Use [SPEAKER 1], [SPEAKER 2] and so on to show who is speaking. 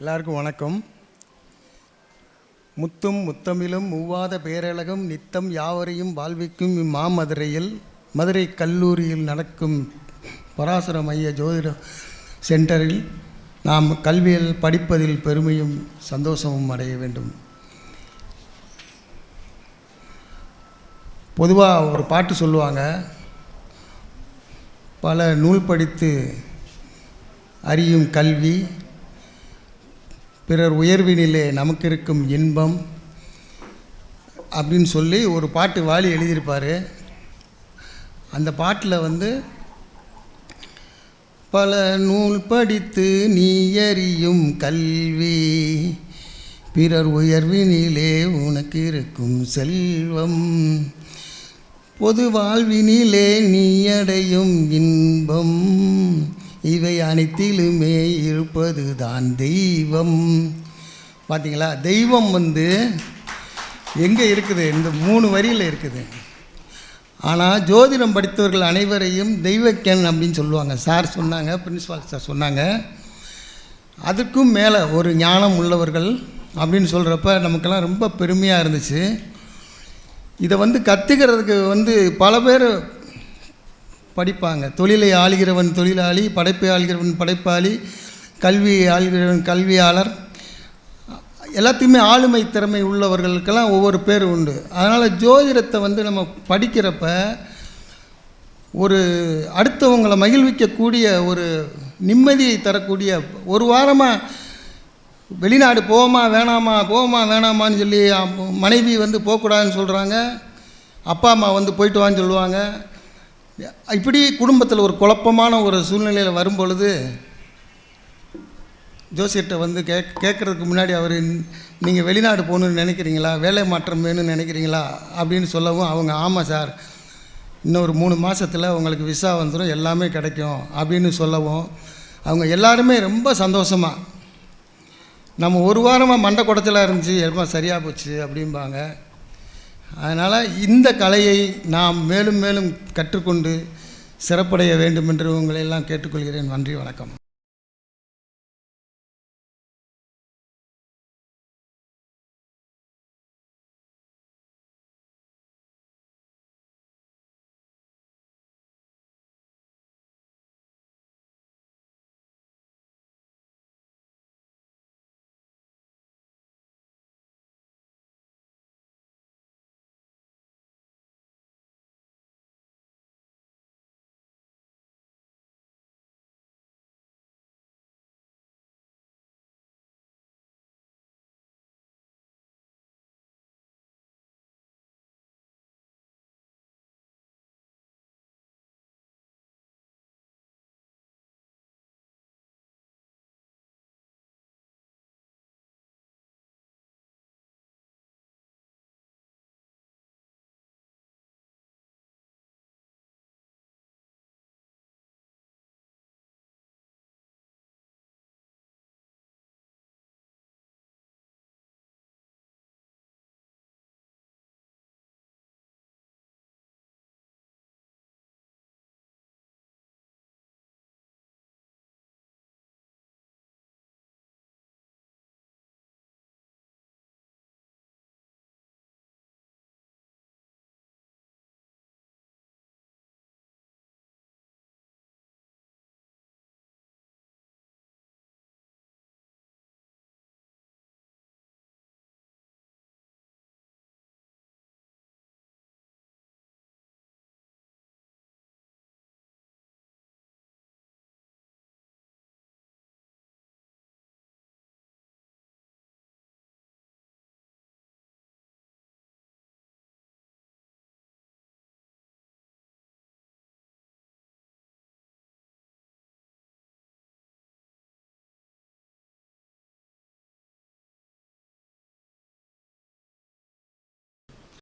[SPEAKER 1] எல்லாருக்கும் வணக்கம். முத்தும் முத்தமிழும் மூவாத பேரழகும் நித்தம் யாவரையும் வாழ்விக்கும் இம்மாமதுரையில் மதுரை கல்லூரியில் நடக்கும் பராசர மைய ஜோதிட சென்டரில் நாம் கல்வியில் படிப்பதில் பெருமையும் சந்தோஷமும் அடைய வேண்டும். பொதுவாக ஒரு பாட்டு சொல்லுவாங்க பல நூல் படித்து அறியும் கல்வி பிறர் உயர்வினிலே நமக்கு இருக்கும் இன்பம் அப்படின்னு சொல்லி ஒரு பாட்டு வாலி எழுதியிருப்பார். அந்த பாட்டில் வந்து பல நூல் படித்து நீ எறியும் கல்வி பிறர் உயர்வினிலே உனக்கு இருக்கும் செல்வம். பொது வாழ்வினிலே நீ அடையும் இன்பம். இவை அனைத்திலுமே இருப்பது தான் தெய்வம். பார்த்தீங்களா தெய்வம் வந்து எங்கே இருக்குது? இந்த மூணு வரியில் இருக்குது. ஆனால் ஜோதிடம் படித்தவர்கள் அனைவரையும் தெய்வக்கன் அப்படின்னு சொல்லுவாங்க. சார் சொன்னாங்க பிரின்ஸ்பால் சார் சொன்னாங்க. அதுக்கும் மேலே ஒரு ஞானம் உள்ளவர்கள் அப்படின்னு சொல்கிறப்ப நமக்கெல்லாம் ரொம்ப பெருமையாக இருந்துச்சு. இதை வந்து கற்றுக்கிறதுக்கு வந்து பல பேர் படிப்பாங்க. தொழிலை ஆளுகிறவன் தொழிலாளி படைப்பை ஆளுகிறவன் படைப்பாளி கல்வி ஆளுகிறவன் கல்வியாளர். எல்லாத்தையுமே ஆளுமை திறமை உள்ளவர்களுக்கெல்லாம் ஒவ்வொரு பேர் உண்டு. அதனால் ஜோதிடத்தை வந்து நம்ம படிக்கிறப்ப ஒரு அடுத்தவங்களை மகிழ்விக்கக்கூடிய ஒரு நிம்மதியை தரக்கூடிய ஒரு வாரமாக வெளிநாடு போவோமா வேணாமா போவோமா வேணாமான்னு சொல்லி மனைவி வந்து போகக்கூடாதுன்னு சொல்கிறாங்க அப்பா அம்மா வந்து போயிட்டு வான்னு சொல்லுவாங்க. இப்படி குடும்பத்தில் ஒரு குழப்பமான ஒரு சூழ்நிலையில் வரும்பொழுது ஜோசியர்கிட்ட வந்து கேக் கேட்குறதுக்கு முன்னாடி அவர் நீங்கள் வெளிநாடு போகணுன்னு நினைக்கிறீங்களா? வேலை மாற்றம் வேணும்னு நினைக்கிறீங்களா? அப்படின்னு சொல்லவும் அவங்க ஆமாம் சார். இன்னொரு மூணு மாதத்தில் உங்களுக்கு விசா வந்துடும் எல்லாமே கிடைக்கும். அப்படின்னு சொல்லவும் அவங்க எல்லாருமே ரொம்ப சந்தோஷமாக நம்ம ஒரு வாரமாக மண்டை குடத்தில் இருந்துச்சு எல்லாம் சரியாக போச்சு? அப்படிம்பாங்க. அதனால் இந்த கலையை நாம் மேலும் மேலும் கற்றுக்கொண்டு சிறப்படைய வேண்டும் என்று உங்களை எல்லாம் கேட்டுக்கொள்கிறேன். நன்றி வணக்கம்.